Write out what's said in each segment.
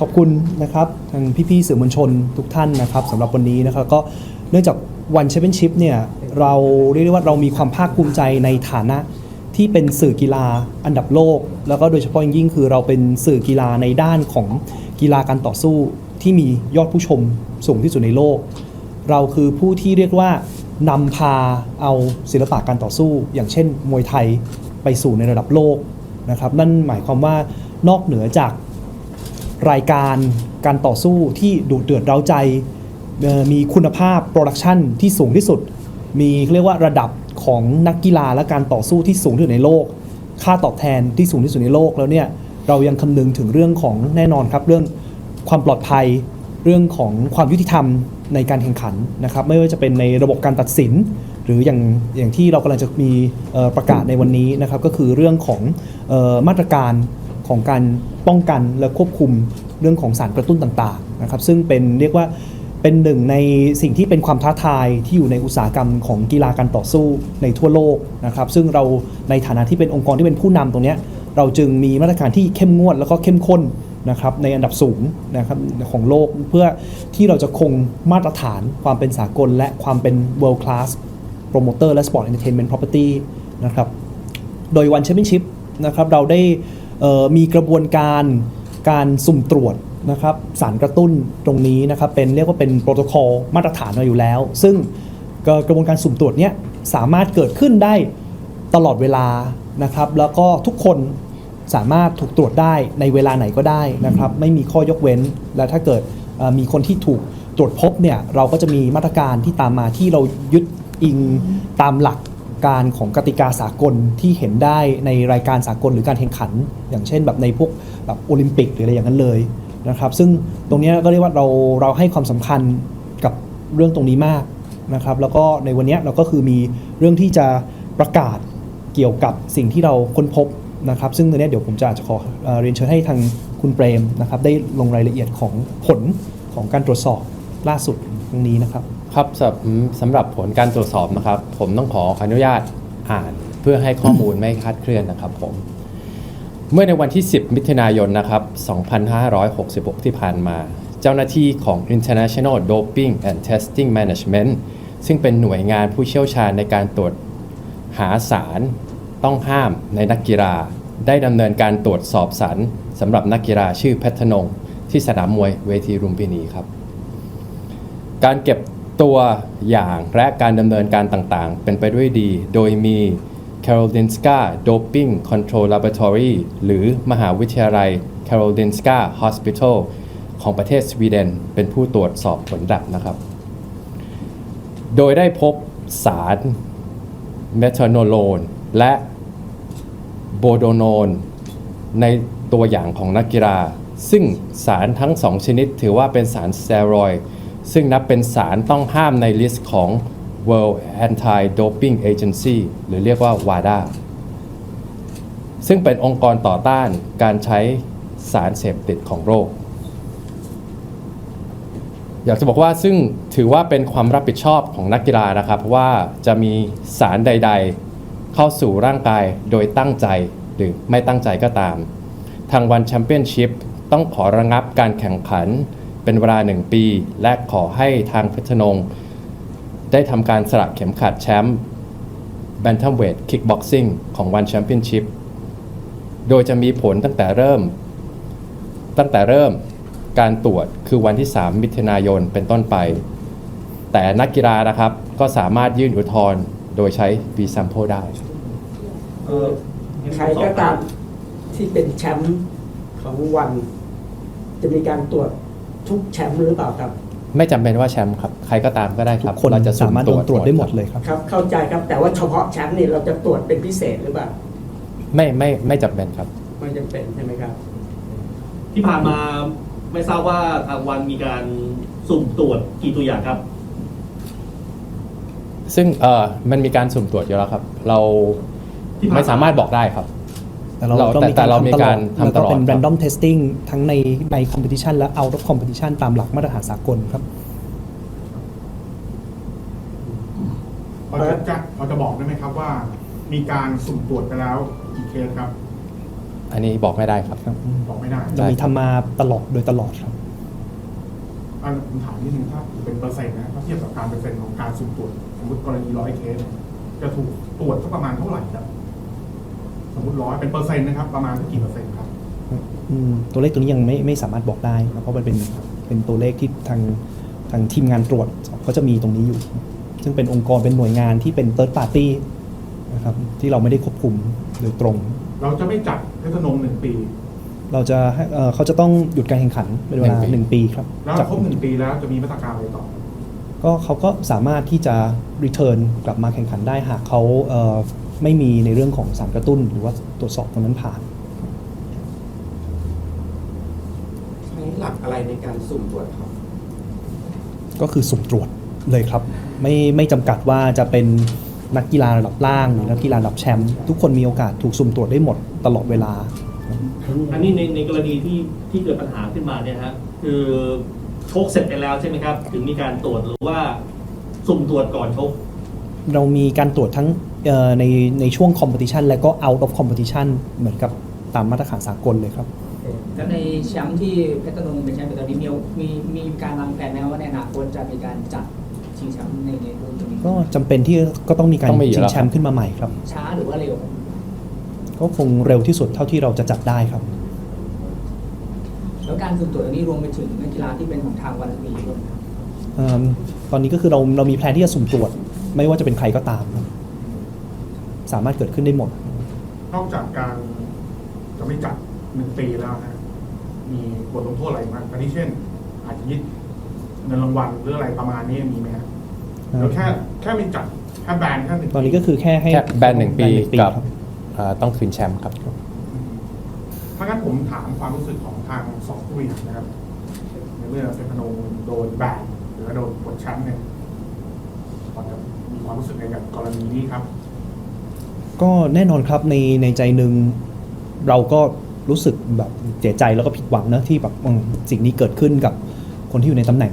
ขอบคุณนะครับทางพี่ๆสื่อมวลชนทุกท่านนะครับสำหรับวันนี้นะครับก็เนื่องจากวันแชมเปี้ยนชิพเนี่ยเราเรียกได้ว่าเรามีความภาคภูมิใจในฐานะที่เป็นสื่อกีฬาอันดับโลก แล้วก็โดยเฉพาะอย่างยิ่งคือเราเป็นสื่อกีฬาในด้านของกีฬาการต่อสู้ที่มียอดผู้ชมสูงที่สุดในโลก เราคือผู้ที่เรียกว่านำพาเอาศิลปะการต่อสู้ อย่างเช่น มวยไทยไปสู่ในระดับโลกนะครับนั่นหมายความว่านอกเหนือจาก รายการการต่อสู้ที่ดุเดือดเร้าใจ มีคุณภาพโปรดักชันที่สูงที่สุด มีเรียกว่าระดับของนักกีฬาและการต่อสู้ที่สูงที่สุดในโลก ค่าตอบแทนที่สูงที่สุดในโลกแล้วเนี่ยเรายังคำนึงถึงเรื่องของแน่นอนครับ เรื่องความปลอดภัยเรื่องของความยุติธรรมในการแข่งขันนะครับ ไม่ว่าจะเป็นในระบบการตัดสิน หรืออย่างอย่างที่เรากำลังจะมีประกาศในวันนี้นะครับ ก็คือเรื่องของออมาตรการ ของการป้องกันและควบคุมเรื่องของสารกระตุ้นต่างๆนะครับซึ่งเป็นเรียกว่าเป็นหนึ่งในสิ่งที่เป็นความท้าทายที่อยู่ในอุตสาหกรรมของกีฬาการต่อสู้ในทั่วโลกนะครับซึ่งเราในฐานะที่เป็นองค์กรที่เป็นผู้นำตรงนี้เราจึงมีมาตรการที่เข้มงวดแล้วก็เข้มข้นนะครับในอันดับสูงนะครับของโลกเพื่อที่เราจะคงมาตรฐานความเป็นสากล และความเป็น world class promoter และ sport entertainment property นะครับโดยวันแชมเปี้ยนชิพนะครับเราได้ มีกระบวนการการสุ่มตรวจนะครับสารกระตุ้นตรงนี้นะครับเป็นเรียกว่าเป็นโปรโตคอลมาตรฐานมาอยู่แล้ว ซึ่งกระกระบวนการสุ่มตรวจเนี้ยสามารถเกิดขึ้นได้ตลอดเวลานะครับแล้วก็ทุกคนสามารถถูกตรวจได้ในเวลาไหนก็ได้นะครับไม่มีข้อยกเว้น และถ้าเกิดมีคนที่ถูกตรวจพบเนี่ยเราก็จะมีมาตรการที่ตามมาที่เรายึดอิงตามหลัก การของกติกาสากลที่เห็นได้ในรายการสากลหรือการแข่งขัน อย่างเช่นแบบในพวกแบบโอลิมปิกหรืออะไรอย่างนั้นเลยนะครับ ซึ่งตรงนี้ก็เรียกว่าเราเราให้ความสำคัญกับเรื่องตรงนี้มากนะครับ แล้วก็ในวันนี้เราก็คือมีเรื่องที่จะประกาศเกี่ยวกับสิ่งที่เราค้นพบนะครับ ซึ่งตรงนี้เดี๋ยวผมจะอาจจะขอเอเรียนเชิญให้ทางคุณเปรมนะครับ ได้ลงรายละเอียดของผลของการตรวจสอบล่าสุดตรงนี้นะครับ ครับสำหรับสำหรับผลการตรวจสอบนะครับ ผมต้องขออนุญาตอ่านเพื่อให้ข้อมูลไม่คลาดเคลื่อนนะครับผมเมื่อในวันที่ 10 มิถุนายนนะครับ 2566 ที่ผ่านมา เจ้าหน้าที่ของ International Doping and Testing Management ซึ่งเป็นหน่วยงานผู้เชี่ยวชาญในการตรวจหาสารต้องห้ามในนักกีฬา ได้ดำเนินการตรวจสอบสารสำหรับนักกีฬาชื่อเพชรธนง ที่สนามมวยเวทีรุมพินีครับ การเก็บ ตัวอย่างและการดำเนินการต่างๆ เป็นไปด้วยดี โดยมี Karolinska Doping Control Laboratory หรือมหาวิทยาลัย Karolinska Hospital ของประเทศสวีเดน เป็นผู้ตรวจสอบผลลัพธ์นะครับ โดยได้พบสารเมทานโลนและโบโดโนนในตัวอย่างของนักกีฬา ซึ่งสารทั้งสองชนิดถือว่าเป็นสารสเตียรอยด์ ซึ่งนับเป็นสารต้องห้ามในลิสต์ของ World Anti-Doping Agency หรือเรียกว่า WADA ซึ่งเป็นองค์กรต่อต้านการใช้สารเสพติดของโรคอยากจะบอกว่าซึ่งถือว่าเป็นความรับผิดชอบของนักกีฬานะครับ ว่าจะมีสารใด ๆ เข้าสู่ร่างกายโดยตั้งใจหรือไม่ตั้งใจก็ตาม ทางวันแชมเปี้ยนชิพต้องขอระงับการแข่งขัน เป็นเวลาหนึ่งปี และขอให้ทางเพชรนง ได้ทำการสลักเข็มขัดแชมป์แบนทัมเวทคิกบ็อกซิ่งของวันแชมเปี้ยนชิพโดยจะมีผลตั้งแต่เริ่ม ตั้งแต่เริ่มการตรวจคือวันที่ 3 มิถุนายนเป็นต้นไป แต่นักกีฬานะครับก็สามารถยื่นอุทธรณ์โดยใช้ v s a m p l e ได้ เอ่อใครก็ตามที่เป็นแชมป์ของวัน จะมีการตรวจ ทุกแชมป์หรือเปล่าครับ ไม่จำเป็นว่าแชมป์ครับ ใครก็ตามก็ได้คทุรับกคนเจะสามารถโดนตรวจได้หมดเลยครับ ครับ เข้าใจครับแต่ว่าเฉพาะแชมป์นี่เราจะตรวจเป็นพิเศษหรือเปล่าไม่ไม่ไม่จำเป็นครับ ไม่จำเป็นใช่ไหมครับ ที่ผ่านมาไม่ทราบว่าทางวันมีการสุ่มตรวจกี่ตัวอย่างครับ ซึ่งเออมันมีการสุ่มตรวจอยู่แล้วครับ เราที่ผ่านมา ไม่สามารถบอกได้ครับ แต่เราเราก็แต่แต่เรามีการทำตลอดแล้วก็ทำตลอดเป็น ครับ random testing ทั้งในใน competition และ out of competition ตามหลักมาตรฐานสากลครับ พอจะจะพอจะบอกได้ไหมครับว่า มีการสุ่มตรวจไปแล้วกี่เคสครับ อันนี้บอกไม่ได้ครับครับ บอกไม่ได้เรามีทำมาตลอดโดยตลอดครับ อันผมถามนิดนึงถ้าเป็นเปอร์เซ็นต์นะถ้าเทียบกับการเปอร์เซ็นต์ของการสุ่มตรวจสมมติกรณีร้อยเคสเนี่ยจะถูกตรวจสักประมาณเท่าไหร่ครับ สมมติร้อยเป็นเปอร์เซ็นต์นะครับประมาณกี่เปอร์เซ็นต์ครับอืมตัวเลขตัวนี้ยังไม่ไม่สามารถบอกได้นะเพราะมันเป็นเป็นตัวเลขที่ทางทางทีมงานตรวจเขาจะมีตรงนี้อยู่ ซึ่งเป็นองค์กรเป็นหน่วยงานที่เป็น third party นะครับที่เราไม่ได้ควบคุมโดยตรง เราจะไม่จัดเพชรนงหนึ่งปี เราจะให้เอ่อเขาจะต้องหยุดการแข่งขันเป็นเวลาหนึ่งปีหนึ่งปีครับแล้วจากครบหนึ่งปีแล้วจะมีมาตรการอะไรต่อ ก็เขาก็สามารถที่จะ return กลับมาแข่งขันได้หากเขาเอ่อ ไม่มีในเรื่องของสารกระตุ้น หรือว่าตรวจสอบตรงนั้นผ่าน ใช้หลักอะไรในการสุ่มตรวจครับ ก็คือสุ่มตรวจเลยครับ ไม่ไม่จำกัดว่าจะเป็นนักกีฬาระดับล่างหรือนักกีฬาระดับแชมป์ทุกคนมีโอกาสถูกสุ่มตรวจได้หมดตลอดเวลา อันนี้ในในกรณีที่ที่เกิดปัญหาขึ้นมาเนี่ยฮะคือชกเสร็จไปแล้วใช่ไหมครับ ถึงมีการตรวจหรือว่าสุ่มตรวจก่อนชก เรามีการตรวจทั้งเอ่อในในช่วง competition และก็ out of competition เหมือนกับตามมาตรฐานสากลเลยครับแล้วในแชมป์ที่เพชรนงเป็นแชมป์ปัตตานีมีมีมีการวางแผนไหมครับว่าในอนาคตจะมีการจัดชิงแชมป์ในในรุ่นตรงนี้ก็จำเป็นที่ก็ต้องมีการต้องมีอยู่ชิแล้งวแชมป์ขึ้นมาใหม่ครับ ช้าหรือว่าเร็ว ก็คงเร็วที่สุดเท่าที่เราจะจัดได้ครับ แล้วการสุ่มตรวจอันนี้รวมไปถึงนักกีฬาที่เป็นของทางวันละปีด้วยนะครับเอิ่มตอนนี้ก็คือเราเรามีแพลนที่จะสุ่มตรวจ ไม่ว่าจะเป็นใครก็ตามครับสามารถเกิดขึ้นได้หมด นอกจากการจะไม่จัดหนึ่งปีแล้วนะมีบทลงโทษอะไรบ้างอันนี้เช่น อาจจะยึดเงินรางวัลหรืออะไรประมาณนี้มีไหมครับหรือแค่แค่ไม่จัดแค่แบนแค่หนึ่งตอนนี้ก็คือแค่ให้แค่แบนหนึ่งปีแบหนึ่งกับครับ เอ่อต้องคืนแชมป์ครับ ถ้างั้นผมถามความรู้สึกของทางสองผู้บริหารนะครับในเมื่อเป็นพนงโดนแบนหรือว่าโดนปลดแชมป์เนี่ยก่อนจะมี ความรู้สึกในกับกรณีนี้ครับ ก็แน่นอนครับในในใจหนึ่งเราก็รู้สึกแบบเสียใจแล้วก็ผิดหวังนะที่แบบสิ่งนี้เกิดขึ้นกับคนที่อยู่ในตำแหน่ง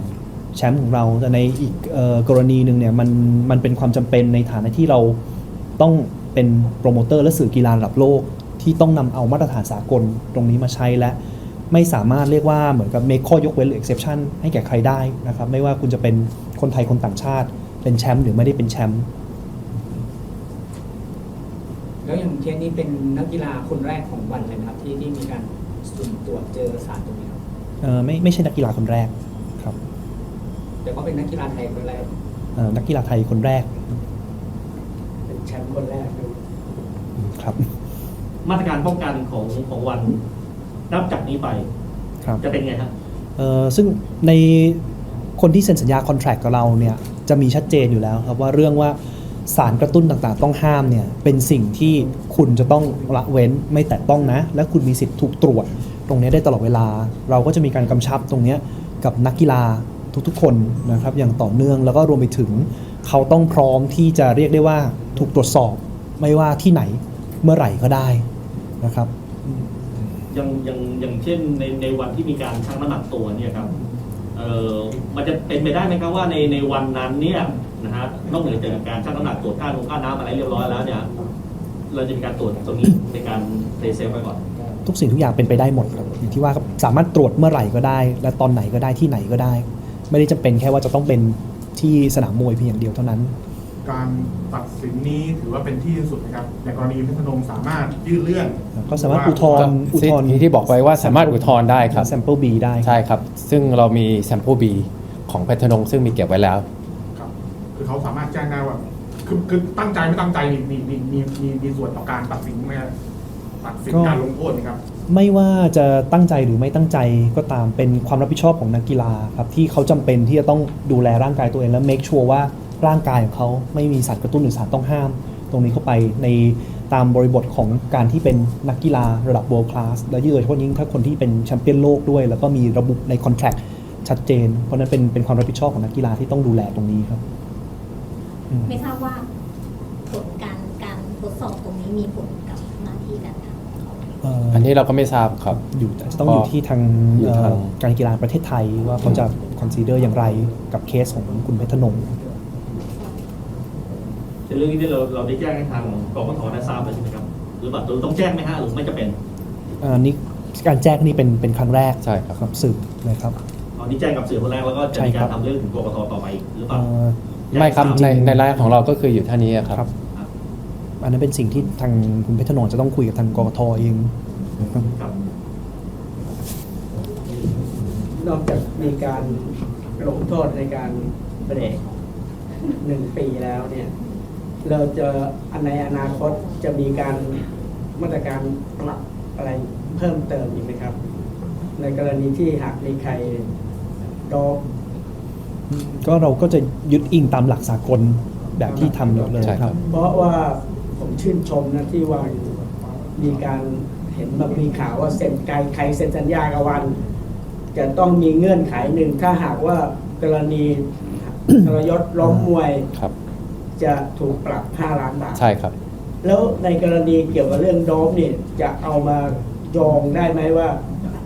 แชมป์ของเราแต่ในอีกออกรณีหนึ่งเนี่ยมันมันเป็นความจำเป็นในฐานะที่เราต้องเป็นโปรโมเตอร์และสื่อกีฬาระดับโลกที่ต้องนำเอามาตรฐานสากลตรงนี้มาใช้และไม่สามารถเรียกว่าเหมือนกับ make ข้อยกเว้นหรือ exception ให้แก่ใครได้นะครับ ไม่ว่าคุณจะเป็นคนไทยคนต่างชาติ เป็นแชมป์หรือไม่ได้เป็นแชมป์แล้วอย่างเคสนี้เป็นนักกีฬาคนแรกของวันเลยนะครับ ที่ที่มีการสุ่มตรวจเจอสารตรงนี้ครับเอ่อไม่ไม่ใช่นักกีฬาคนแรกครับแต่ก็เป็นนักกีฬาไทยคนแรกเอ่อนักกีฬาไทยคนแรก เป็นแชมป์คนแรกด้วยครับ มาตรการป้องกันของของวันนับจากนี้ไป ครับ จะเป็นไงครับ เอ่อซึ่งใน คนที่เซ็นสัญญาคอนแท c t กับเราเนี่ยจะมีชัดเจนอยู่แล้วครับว่าเรื่องว่าสารกระตุ้นต่างๆ ต้องห้ามเนี่ยเป็นสิ่งที่คุณจะต้องละเว้นไม่แตะต้องนะ และคุณมีสิทธิ์ถูกตรวจ ตรงนี้ได้ตลอดเวลา เราก็จะมีการกำชับตรงนี้กับนักกีฬาทุกๆ คนนะครับอย่างต่อเนื่องแล้วก็รวมไปถึง เขาต้องพร้อมที่จะเรียกได้ว่าถูกตรวจสอบไม่ว่าที่ไหนเมื่อไหร่ก็ได้นะครับอย่างอย่างอย่างเช่นในในวันที่มีการชั่งน้ำหนักตัวเนี่ยครับ เออมันจะเป็นไปได้ไหมครับว่าในในวันนั้นเนี่ยนะฮะนอกเหนือจากการชั่งน้ำหนักตรวจค่าลงค่าน้ำอะไรเรียบร้อยแล้วเนี่ยเราจะมีการตรวจตรงนี้ในการเพลย์เซฟไปก่อน ทุกสิ่งทุกอย่างเป็นไปได้หมดครับอย่างที่ว่าสามารถตรวจเมื่อไหร่ก็ได้ และตอนไหนก็ได้ที่ไหนก็ได้ ไม่ได้จำเป็นแค่ว่าจะต้องเป็นที่สนามมวยเพียงอย่างเดียวเท่านั้น การตัดสินนี้ถือว่าเป็นที่สุดนะครับในกรณีเพชรพนงสามารถยื่นเรื่องก็สามารถอุทธรณ์อุทธรณ์ที่ที่บอกไว้ว่าสามารถอุทธรณ์ได้ครับ sample B ได้ใช่ครับ ซึ่งเรามี sample B ของแพทนงซึ่งมีเก็บไว้แล้วครับคือเขาสามารถแจ้งได้ว่าคือคือตั้งใจไม่ตั้งใจมีมีมีมีมีมีส่วนต่อการตัดสินไหมครับตัดสินก็การลงโทษนะครับ ไม่ว่าจะตั้งใจหรือไม่ตั้งใจก็ตามเป็นความรับผิดชอบของนักกีฬาครับที่เขาจำเป็นที่จะต้องดูแลร่างกายตัวเองและ make sure ว่า ร่างกายของเขาไม่มีสารกระตุ้นหรือสารต้องห้าม ตรงนี้เข้าไปในตามบริบทของการที่เป็นนักกีฬาระดับ world class และยิ่งโดยเฉพาะยิ่งถ้าคนที่เป็นแชมเปี้ยนโลกด้วย แล้วก็มีระบุใน contract ชัดเจน เพราะฉะนั้นเป็นเป็นความรับผิดชอบของนักกีฬาที่ต้องดูแลตรงนี้ครับอืมไม่ทราบว่าผลการการทดสอบตรงนี้มีผลกับหน้าที่การทำของเขาไหมเอ่ออันนี้เราก็ไม่ทราบครับ อยู่จะต้องอยู่ที่ทางอยู่ทางเอ่อการกีฬาประเทศไทยว่าเขาจะ consider อย่างไรกับเคสของคุณเพชรนงค์ เป็นเรื่องที่เราเราได้แจ้งให้ทางกองกทได้ทราบแล้วใช่ไหมครับหรือแบบต้องแจ้งไหมฮะหรือไม่จะเป็นเอันนี้การแจ้งนี่เป็นเป็นครั้งแรกใช่ครับ กับสื่อนะครับ ตอนนี้แจ้งกับสื่อคนแรกแล้วก็จะใช่มีครัการบทำเรื่องถึงกกตต่อไปหรือเปล่าเอ่อไม่ครับจริในงๆในรายของเราก็คืออยู่เท่านี้อะครับ ครับ อันนั้นเป็นสิ่งที่ทางคุณเพชรนนท์จะต้องคุยกับทางกกทเองนะครับครับนอกจากมีการลงโทษในการเบรกหนึ่งปีแล้วเนี่ย เราจะอันในอนาคตจะมีการมาตรการปรับอะไรเพิ่มเติมอีกไหมครับ ในกรณีที่หากมีใครโดบก็เราก็จะยึดอิงตามหลักสากลแบบที่ทำอยู่เลยใช่คครัรับบเพราะว่าผมชื่นชมนะที่ว่ามีการเห็นแบบมีข่าวว่าเซ็นใครใครเซ็นสัญญากับวัน จะต้องมีเงื่อนไขหนึ่งถ้าหากว่ากรณีทรยศล้มมวยครับ จะถูกปรับ 5 ล้านบาท ใช่ครับ แล้วในกรณีเกี่ยวกับเรื่องโดมนี่จะเอามาโยงได้ไหมว่า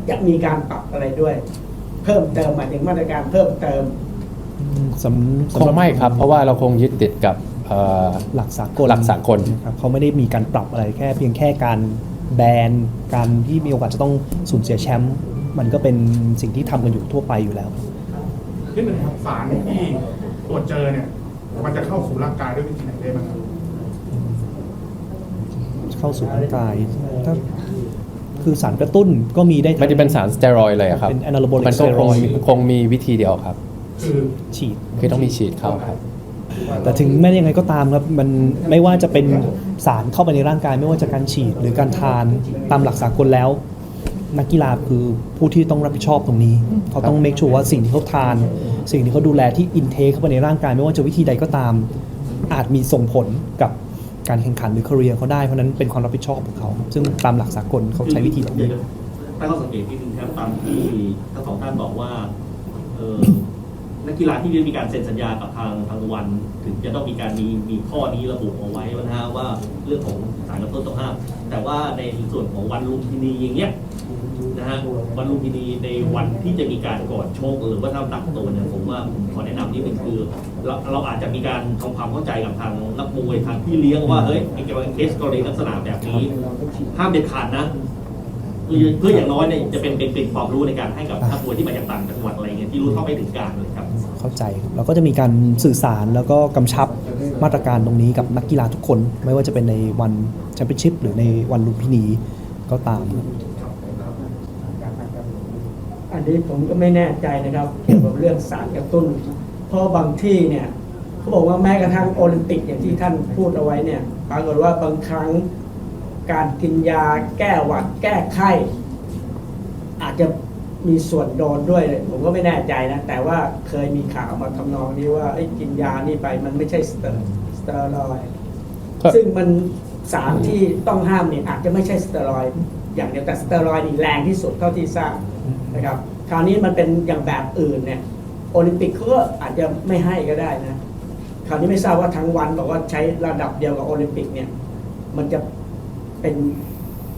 จะมีการปรับอะไรด้วย เพิ่มเติมหมายถึงมาตรการเพิ่มเติม สำคสำหงรับไม่ครับ เพราะว่าเราคงยึดติดกับเอ่อ หลักสากลหลักสากล นะครับเขาไม่ได้มีการปรับอะไรแค่ เพียงแค่การแบนการที่มีโอกาสจะต้องสูญเสียแชมป์มันก็เป็นสิ่งที่ทำกันอยู่ทั่วไปอยู่แล้ว ที่หนึ่งครับสารที่ตรวจเจอเนี่ย มันจะเข้าสู่ร่างกายด้วยวิธีไหนได้บ้างครับเข้าสู่ร่างกายถ้าคือสารกระตุ้นก็มีได้ทั้งไม่ได้เป็นสารสเตียรอยด์เลยอะครับ เป็น anabolic มันก็คง steroid คงมีวิธีเดียวครับ คือฉีด คือต้องมีฉีดเข้าครับ แต่ถึงแม้ยังไงก็ตามครับมันไม่ว่าจะเป็นสารเข้าไปในร่างกาย ไม่ว่าจะการฉีดหรือการทานตามหลักสากลแล้ว นักกีฬาคือผู้ที่ต้องรับผิดชอบตรงนี้ เขาต้อง make sure ว่าสิ่งที่เขาทาน สิ่งที่เขาดูแลที่ intake เข้าไปในร่างกายไม่ว่าจะวิธีใดก็ตาม อาจมีส่งผลกับการแข่งขันหรือ career เขาได้เพราะนั้นเป็นความรับผิดชอบของเขา ซึ่งตามหลักสากลเขาใช้วิธีแบบนี้ตั้งข้อสังเกตนิดนึงครับตามที่ทั้งสองท่านบอกว่านักกีฬาที่ได้มีการเซ็นสัญญากับทางทางวัน ถึงจะต้องมีการมีมีข้อนี้ระบุเอาไว้นะฮะว่าเรื่องของสารกระตุ้นต้องห้ามแต่ว่าในส่วนของวันลุมพินีอย่างเงี้ย นะฮะวันลุมพินีในวันที่จะมีการกอนโชคหรือว่าถ้าตักตัวเนี่ยผมว่าผมขอแนะนำนิดนึงคือเราเราอาจจะมีการทำความเข้าใจกับทางนักมวยทางพี่เลี้ยงว่าเฮ้ยมีเกี่ยวกับเคสกรณีลักษณะแบบนี้ห้ามเด็ดขาดนะเพื่อเพื่ออย่างน้อยเนี่ยจะเป็นเป็นเป็นความรู้ในการให้กับนักมวยที่มาจากต่างจังหวัดอะไรเงี้ยที่รู้เท่าไม่ถึงการเลยครับ เข้าใจครับเราก็จะมีการสื่อสารแล้วก็กำชับมาตรการตรงนี้กับนักกีฬาทุกคน ไม่ว่าจะเป็นในวันแชมเปี้ยนชิพหรือในวันลุมพินีก็ตาม อันนี้ผมก็ไม่แน่ใจนะครับเกี่ยวกับเรื่องสารกระตุ้น เพราะบางที่เนี่ยเขาบอกว่าแม้กระทั่งโอลิมปิกอย่างที่ท่านพูดเอาไว้เนี่ยปรากฏว่าบางครั้งการกินยาแก้หวัดแก้ไข้อาจจะมีส่วนโดนด้วย ผมก็ไม่แน่ใจนะ แต่ว่าเคยมีข่าวมาทำนองนี้ว่าไอ้ยกินยานี่ไปมันไม่ใช่สเตอร์สเตอรอยด์ก็ซึ่งมันสารที่ต้องห้ามเนี่ยอาจจะไม่ใช่สเตียรอยด์อย่างเดียวแต่สเตียรอยด์นี่แรงที่สุดเท่าที่ทราบ นะครับคราวนี้มันเป็นอย่างแบบอื่นเนี่ยโอลิมปิกเขาก็อาจจะไม่ให้ก็ได้นะคราวนี้ไม่ทราบว่าทั้งวันบอกว่าใช้ระดับเดียวกับโอลิมปิกเนี่ย มันจะเป็น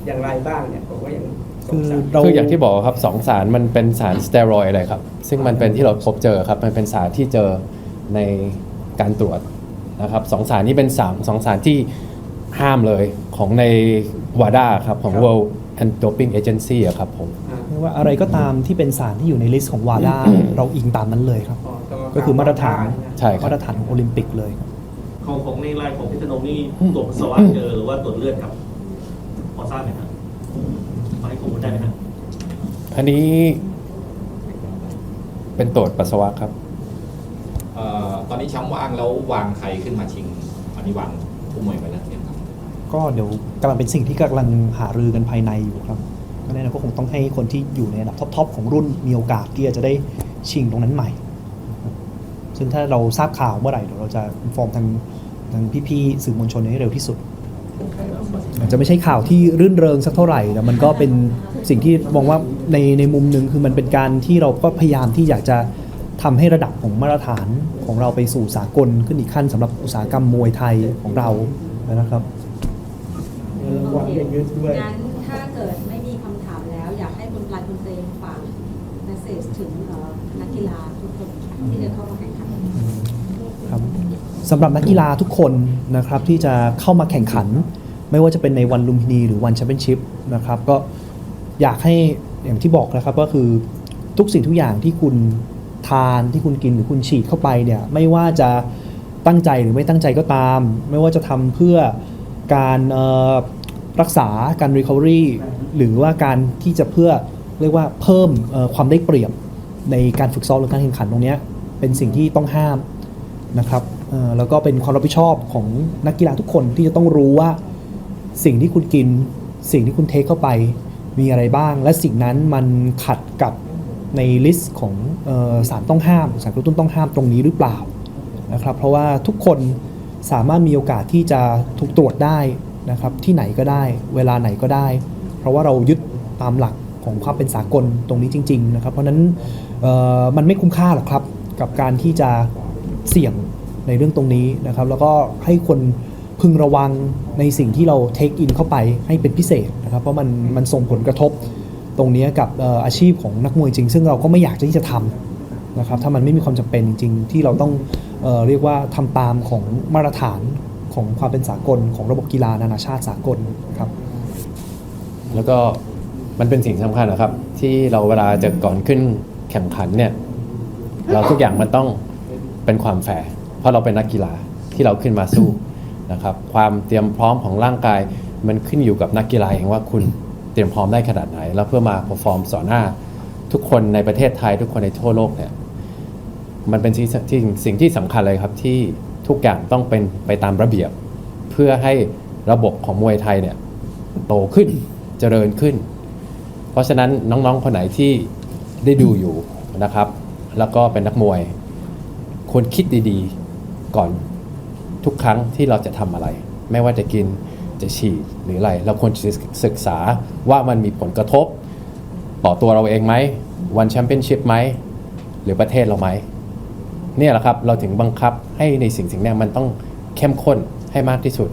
อย่างไรบ้างเนี่ยผมก็ยังสคืงอสัยเราคืออย่างที่บอกครับสองสารมันเป็นสารสเตียรอยด์อะไรครับ ซึ่งมันเป็นที่เราพบเจอครับ มันเป็นสารที่เจอในการตรวจนะครับสองสารนี้เป็นสามสองสารที่ห้ามเลยของในวาดาครับ ของ ครับ World Anti-Doping Agency อะครับผมอ่า ไม่ว่าอะไรก็ตามที่เป็นสารที่อยู่ในลิสต์ของวาดา เราอิงตามนั้นเลยครับ ก็คือมาตรฐานใช่ครับ มาตรฐานของโอลิมปิกเลยครับของของในรายของพิษณงนี่ตรวจปัสสาวะเจอหรือว่าตรวจเลือดครับพอทราบไหมครับพอให้ข้อมูลได้ไหมครับอันนี้เป็นตรวจปัสสาวะครับ เอ่อตอนนี้แชมป์ว่างแล้ววางใครขึ้นมาชิงอันนี้วางผู้มวยไปแล้วเนี่ยครับก็เดี๋ยวกำลังเป็นสิ่งที่กำลังหารือกันภายในอยู่ครับก็ แน่นอนก็คงต้องให้คนที่อยู่ในระดับท็อปๆของรุ่นมีโอกาสที่จะได้ชิงตรงนั้นใหม่ ซึ่งถ้าเราทราบข่าวเมื่อไหร่เดี๋ยวเราจะฟอร์มทางทางพี่ๆสื่อมวลชนให้เร็วที่สุดอาจจะไม่ใช่ข่าวที่รื่นเริงสักเท่าไหร่แต่มันก็เป็นสิ่งที่มองว่าในในมุมหนึ่งคือมันเป็นการที่เราก็พยายามที่อยากจะทำให้ระดับของมาตรฐานของเราไปสู่สากลขึ้นอีกขั้นสำหรับอุตสาหกรรมมวยไทยของเรานะครับงินรางวัลจะยึดด้วย ที่จะเข้ามาแข่งขันครับสำหรับนักกีฬาทุกคนนะครับที่จะเข้ามาแข่งขัน ไม่ว่าจะเป็นในวันลุมพินีหรือวันแชมเปี้ยนชิพนะครับก็อยากให้อย่างที่บอกนะครับก็คือทุกสิ่งทุกอย่างที่คุณทานที่คุณกินหรือคุณฉีดเข้าไปเนี่ยไม่ว่าจะตั้งใจหรือไม่ตั้งใจก็ตาม ไม่ว่าจะทำเพื่อการรักษาการ recovery หรือว่าการที่จะเพื่อเรียกว่าเพิ่มความได้เปรียบ ในการฝึกซ้อมหรือการแข่งขันตรงนี้เป็นสิ่งที่ต้องห้ามนะครับแล้วก็เป็นความรับผิดชอบของนักกีฬาทุกคนที่จะต้องรู้ว่าสิ่งที่คุณกิน สิ่งที่คุณเทคเข้าไปมีอะไรบ้าง และสิ่งนั้นมันขัดกับในลิสต์ของออสารต้องห้ามสารกระตุ้นต้องห้ามตรงนี้หรือเปล่านะครับ เพราะว่าทุกคนสามารถมีโอกาสที่จะถูกตรวจได้นะครับที่ไหนก็ได้ เวลาไหนก็ได้ เพราะว่าเรายึดตามหลักของความเป็นสากลตรงนี้จริง ๆ นะครับ เพราะนั้น มันไม่คุ้มค่าหรอกครับกับการที่จะเสี่ยงในเรื่องตรงนี้นะครับ แล้วก็ให้คนพึงระวังในสิ่งที่เราเทคอินเข้าไปให้เป็นพิเศษนะครับ เพราะมันมันส่งผลกระทบตรงนี้กับอาชีพของนักมวยจริง ซึ่งเราก็ไม่อยากที่จะทำนะครับ ถ้ามันไม่มีความจำเป็นจริง ๆ ที่เราต้องเออเรียกว่าทำตามของมาตรฐานของความเป็นสากลของระบบกีฬานานาชาติสากลครับ แล้วก็มันเป็นสิ่งสำคัญนะครับ ที่เราเวลาจะก่อนขึ้น แข่งขันเนี่ยเราทุกอย่างมันต้องเป็นความแฟร์เพราะเราเป็นนักกีฬาที่เราขึ้นมาสู้นะครับ ความเตรียมพร้อมของร่างกายมันขึ้นอยู่กับนักกีฬาเองว่าคุณเตรียมพร้อมได้ขนาดไหน แล้วเพื่อมาเ e อร์ฟอร์มสอนหน้า ทุกคนในประเทศไทย ทุกคนในทั่วโลกเนี่ยมันเป็นสิ่งที่สิ่งที่สำคัญเลยครับที่ทุกอย่างต้องเป็นไปตามระเบียบ เพื่อให้ระบบของมวยไทยเนี่ยโตขึ้นเจริญขึ้น เพราะฉะนั้นน้องๆคนไหนที่ ได้ดูอยู่นะครับ แล้วก็เป็นนักมวย ควรคิดดีๆก่อนทุกครั้งที่เราจะทำอะไร ไม่ว่าจะกินจะฉีดหรืออะไร เราควรศึกษาว่ามันมีผลกระทบ ต่อตัวเราเองไหม วันแชมเปี้ยนชิพไหม หรือประเทศเราไหม เนี่ยแหละครับ เราถึงบังคับให้ในสิ่งสิ่งนี้มันต้องเข้มข้นให้มากที่สุด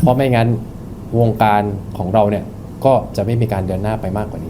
เพราะไม่งั้นวงการของเราเนี่ย ก็จะไม่มีการเดินหน้าไปมากกว่านี้